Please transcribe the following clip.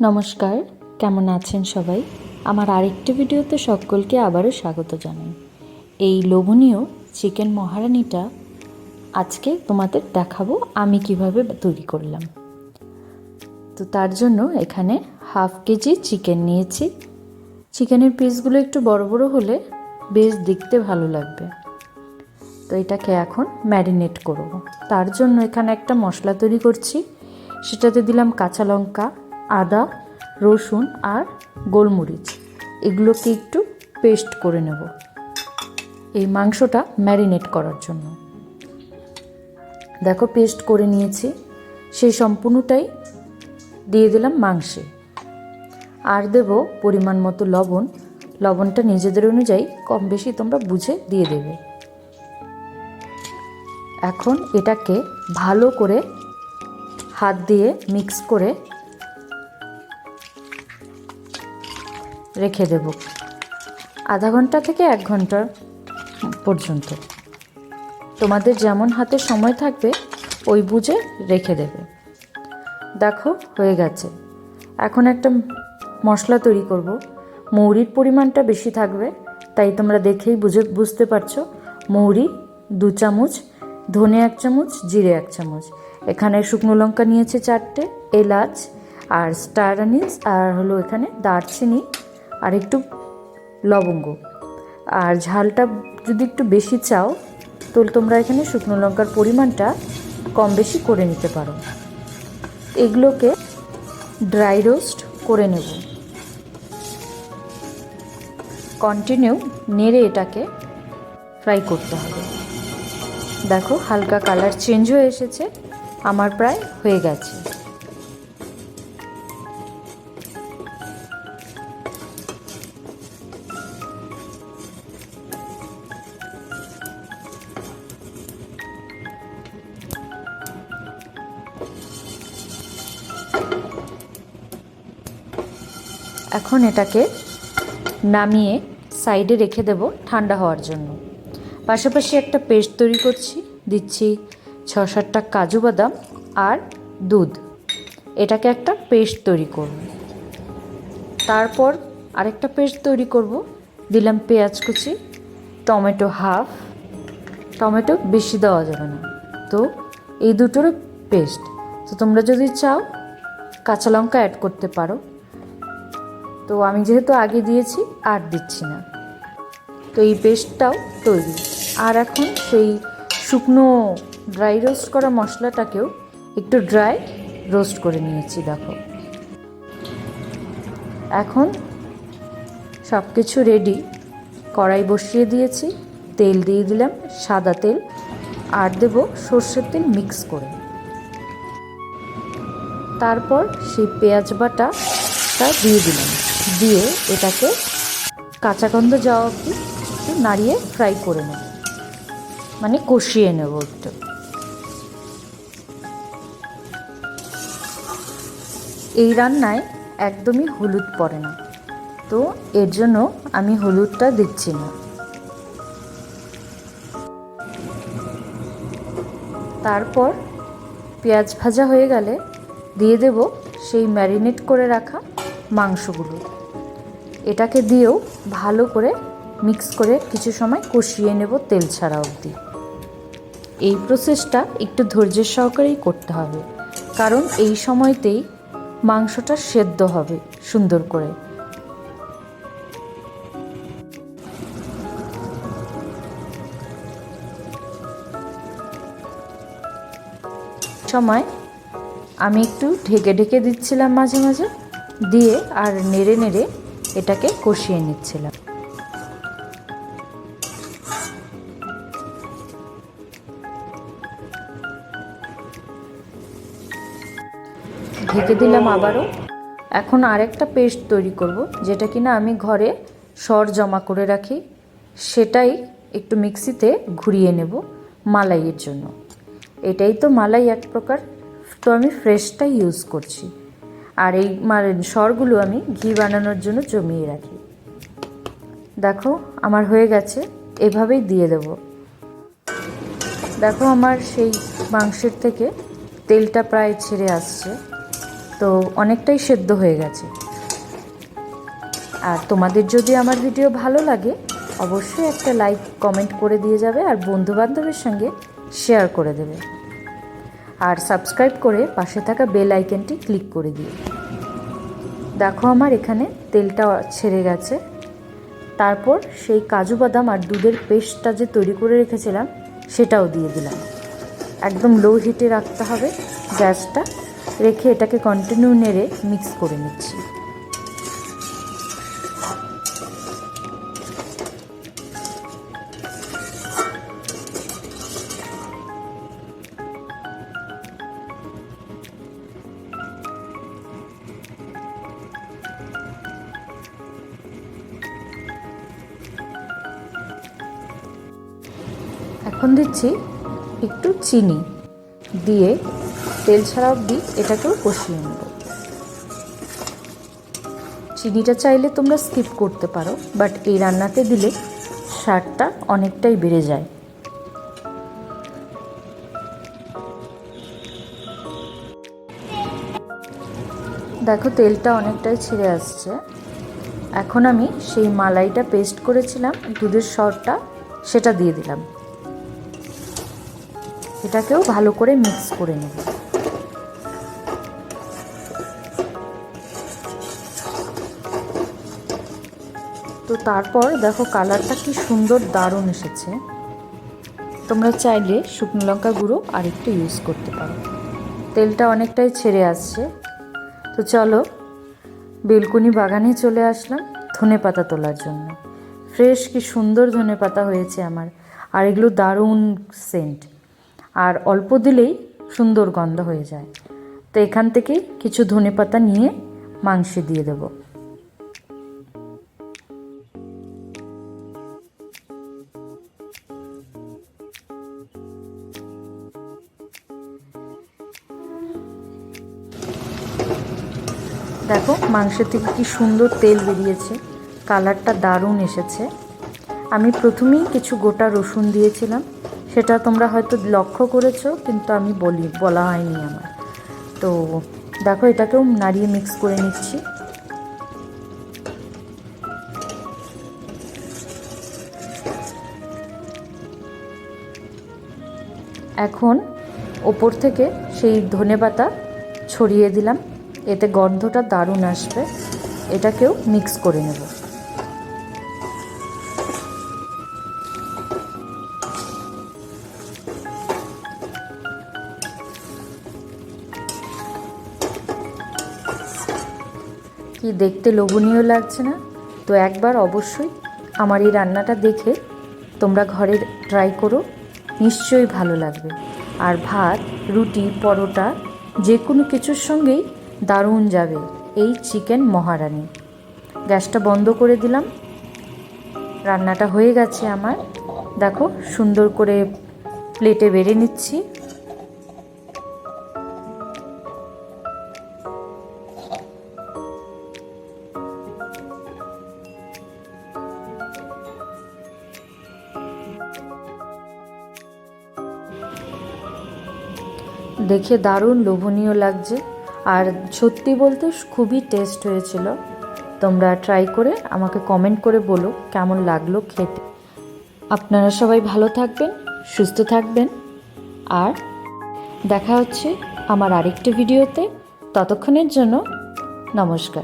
নমস্কার, কেমন আছেন সবাই? আমার আরেকটি ভিডিওতে সকলকে আবারও স্বাগত জানাই। এই লোভনীয় চিকেন মহারানিটা আজকে তোমাদের দেখাবো আমি কীভাবে তৈরি করলাম। তো তার জন্য এখানে হাফ কেজি চিকেন নিয়েছি। চিকেনের পিসগুলো একটু বড় বড় হলে বেশ দেখতে ভালো লাগবে। তো এটাকে এখন ম্যারিনেট করব। তার জন্য এখানে একটা মশলা তৈরি করছি। সেটাতে দিলাম কাঁচা লঙ্কা আদা, রসুন আর গোলমরিচ। এগুলোকে একটু পেস্ট করে নেব। এই মাংসটা ম্যারিনেট করার জন্য। দেখো, পেস্ট করে নিয়েছি। সেই সম্পূর্ণটাই দিয়ে দিলাম মাংসে। আর দেব পরিমাণ মতো লবণ। লবণটা নিজেদের অনুযায়ী কম বেশি তোমরা বুঝে দিয়ে দেবে। এখন এটাকে ভালো করে হাত দিয়ে মিক্স করে রেখে দেব। আধা ঘণ্টা থেকে এক ঘণ্টা পর্যন্ত। তোমাদের যেমন হাতে সময় থাকবে, ওই বুঝে রেখে দেবে। দেখো, হয়ে গেছে। এখন একটা মশলা তৈরি করব। মৌরির পরিমাণটা বেশি থাকবে, তাই তোমরা দেখেই বুঝে, বুঝতে পারছ। মৌরি, দু চামচ, ধনে এক চামচ, জিরে এক চামচ। এখানে শুকনো লঙ্কা নিয়েছে চারটে, এলাচ আর স্টার আনিস আর হলো এখানে দারচিনি আর একটু লবঙ্গ। আর ঝালটা যদি একটু বেশি চাও, তো তোমরা এখানে শুকনো লঙ্কার পরিমাণটা কম বেশি করে নিতে পারো। এগুলোকে ড্রাই রোস্ট করে নেব। কন্টিনিউ নেড়ে এটাকে ফ্রাই করতে হবে। দেখো হালকা কালার চেঞ্জ হয়ে এসেছে, আমার প্রায় হয়ে গেছে। এখন এটাকে নামিয়ে সাইডে রেখে দেব ঠান্ডা হওয়ার জন্য। পাশাপাশি একটা পেস্ট তৈরি করছি, দিচ্ছি ছ সাতটা কাজু বাদাম আর দুধ। এটাকে একটা পেস্ট তৈরি করব। তারপর আরেকটা পেস্ট তৈরি করব। দিলাম পেঁয়াজ কুচি, টমেটো হাফ। টমেটো বেশি দেওয়া যাবে না। তো এই দুটোরও পেস্ট। তো তোমরা যদি চাও কাঁচা লঙ্কা অ্যাড করতে পারো। তো আমি যেহেতু আগে দিয়েছি, আর দিচ্ছি না। তো এই পেস্টটাও তৈরি। আর এখন সেই শুকনো ড্রাই রোস্ট করা মশলাটাকেও একটু ড্রাই রোস্ট করে নিয়েছি, দেখো। এখন সব কিছু রেডি কড়াই বসিয়ে দিয়েছি, তেল দিয়ে দিলাম সাদা তেল, আর দেব সর্ষের তেল মিক্স করে। তারপর সেই পেঁয়াজ বাটাটা দিয়ে দিলাম। দিয়ে এটাকে কাঁচা গন্ধ যাওয়া অবধি একটু নাড়িয়ে ফ্রাই করে নেব। মানে কষিয়ে নেব একটু। এই রান্নায় একদমই হলুদ পড়ে না। তো এর জন্য আমি হলুদটা দিচ্ছি না। তারপর পেঁয়াজ ভাজা হয়ে গেলে দিয়ে দেব সেই ম্যারিনেট করে রাখা মাংসগুলো। এটাকে দিয়েও ভালো করে মিক্স করে কিছু সময় কষিয়ে নেব তেল ছাড়া অবধি। এই প্রসেসটা একটু ধৈর্যের সহকারেই করতে হবে, কারণ এই সময়তেই মাংসটা সেদ্ধ হবে সুন্দর করে। সময় আমি একটু ঢেকে ঢেকে দিচ্ছিলাম মাঝে মাঝে, দিয়ে আর নেড়ে নেড়ে এটাকে কষিয়ে নিচ্ছিলাম। ঢেকে দিলাম আবারও। এখন আরেকটা পেস্ট তৈরি করব, যেটা কিনা আমি ঘরে সর জমা করে রাখি। সেটাই একটু মিক্সিতে ঘুরিয়ে নেব মালাইয়ের জন্য। এটাই তো মালাই এক প্রকার। তো আমি ফ্রেশটাই ইউজ করছি। আর এই সরগুলো আমি ঘি বানানোর জন্য জমিয়ে রাখি। দেখো, আমার হয়ে গেছে, এভাবেই দিয়ে দেব। দেখো, আমার সেই মাংসের থেকে তেলটা প্রায় ছেড়ে আসছে, তো অনেকটাই সেদ্ধ হয়ে গেছে। আর তোমাদের যদি আমার ভিডিও ভালো লাগে, অবশ্যই একটা লাইক, কমেন্ট করে দিয়ে যাবে, আর বন্ধু বান্ধবের সঙ্গে শেয়ার করে দেবে। আর সাবস্ক্রাইব করে পাশে থাকা বেল আইকনটি ক্লিক করে দিও। দেখো আমার এখানে তেলটা ছেড়ে গেছে। তারপর সেই কাজু বাদাম আর দুধের পেস্টটা যে তৈরি করে রেখেছিলাম, সেটাও দিয়ে দিলাম। একদম লো হিটে রাখতে হবে, গ্যাসটা রেখে এটাকে কন্টিনিউ নেড়ে মিক্স করে নিচ্ছি। এখন দিচ্ছি একটু চিনি দিয়ে তেল ছাড়া অবধি এটাকেও কষিয়ে নেব। চিনিটা চাইলে তোমরা স্কিপ করতে পারো, বাট এই রান্নাতে দিলে স্বাদটা অনেকটাই বেড়ে যায়। দেখো, তেলটা অনেকটাই ছেড়ে আসছে। এখন আমি সেই মালাইটা পেস্ট করেছিলাম, দুধের সরটা সেটা দিয়ে দিলাম। এটাকেও ভালো করে মিক্স করে নেব। তো তারপর দেখো কালারটা কি সুন্দর দারুণ এসেছে। তোমরা চাইলে শুকনো লঙ্কা গুঁড়ো আরেকটু ইউজ করতে পারো। তেলটা অনেকটাই ছেড়ে আসছে। তো চলো, বেলকুনি বাগানে চলে আসলাম ধনে পাতা তোলার জন্য। ফ্রেশ কি সুন্দর ধনে পাতা হয়েছে আমার। আর এগুলো দারুণ সেন্ট আর অল্প দিলেই সুন্দর গন্ধ হয়ে যায়। তো এখান থেকে কিছু ধনে পাতা নিয়ে মাংসে দিয়ে দেব। দেখো মাংসের থেকে কি সুন্দর তেল বেরিয়েছে। কালারটা দারুণ এসেছে। আমি প্রথমেই কিছু গোটা রসুন দিয়েছিলাম। সেটা তোমরা হয়তো লক্ষ্য করেছ, কিন্তু আমি বলি, বলা হয়নি আমার। তো দেখো, এটাকেও নাড়িয়ে মিক্স করে নিচ্ছি। এখন ওপর থেকে সেই ধনে পাতা ছড়িয়ে দিলাম। এতে গন্ধটা দারুণ আসবে। এটাকেও মিক্স করে নেব। কি দেখতে লোভনীয় লাগছে না? তো একবার অবশ্যই আমার এই রান্নাটা দেখে তোমরা ঘরে ট্রাই করো, নিশ্চয়ই ভালো লাগবে। আর ভাত, রুটি, পরোটা যে কোনো কিছুর সঙ্গেই দারুণ যাবে এই চিকেন মহারানি। গ্যাসটা বন্ধ করে দিলাম। রান্নাটা হয়ে গেছে আমার। দেখো, সুন্দর করে প্লেটে বেড়ে নিচ্ছি। দেখে দারুণ লোভনীয় লাগছে। আর সত্যি বলতে খুবই টেস্ট হয়েছিল। তোমরা ট্রাই করে আমাকে কমেন্ট করে বলো কেমন লাগল খেতে। আপনারা সবাই ভালো থাকবেন, সুস্থ থাকবেন। আর দেখা হচ্ছে আমার আরেকটি ভিডিওতে ততক্ষণের জন্য নমস্কার।